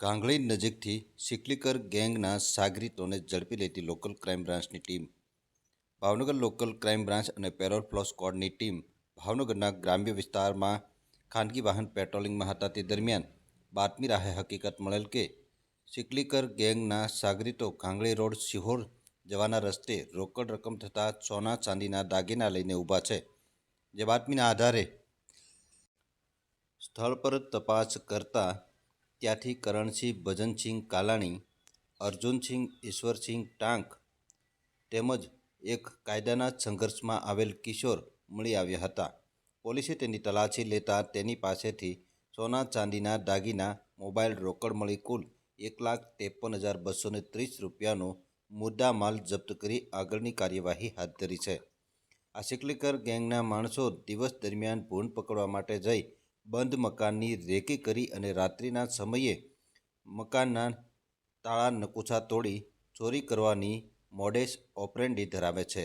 કાંગળી નજીકથી સિકલીકર ગેંગના સાગરીતોને ઝડપી લેતી લોકલ ક્રાઇમ બ્રાન્ચની team. Bhavnagar local crime branch અને પેરોલ ફ્લો સ્ક્વોડની ટીમ ભાવનગરના ગ્રામ્ય વિસ્તારમાં ખાનગી વાહન પેટ્રોલિંગમાં હતા. તે દરમિયાન બાતમી રાહે હકીકત મળેલ કે સિકલીકર ગેંગના સાગરીતો કાંગળી રોડ સિહોર જવાના રસ્તે રોકડ રકમ થતાં સોના ચાંદીના દાગીના લઈને ઊભા છે. જે બાતમીના આધારે સ્થળ પર તપાસ કરતા ત્યાંથી કરણસિંહ, ભજનસિંહ કાલાણી, અર્જુનસિંહ, ઈશ્વરસિંહ ટાંક તેમજ એક કાયદાના સંઘર્ષમાં આવેલ કિશોર મળી આવ્યા હતા. પોલીસે તેની તલાશી લેતા તેની પાસેથી સોના ચાંદીના દાગીના, મોબાઈલ રોકડ મળી કુલ એક લાખ ત્રેપન હજાર બસો ને ત્રીસ રૂપિયાનો મુદ્દા માલ જપ્ત કરી આગળની કાર્યવાહી હાથ ધરી છે. આ સિકલીકર ગેંગના માણસો દિવસ દરમિયાન ભૂંડ પકડવા માટે જઈ બંધ મકાનની રેકી કરી અને રાત્રિના સમયે મકાનના તાળા નકુચા તોડી ચોરી કરવાની મોડેસ ઓપરેન્ડી ધરાવે છે.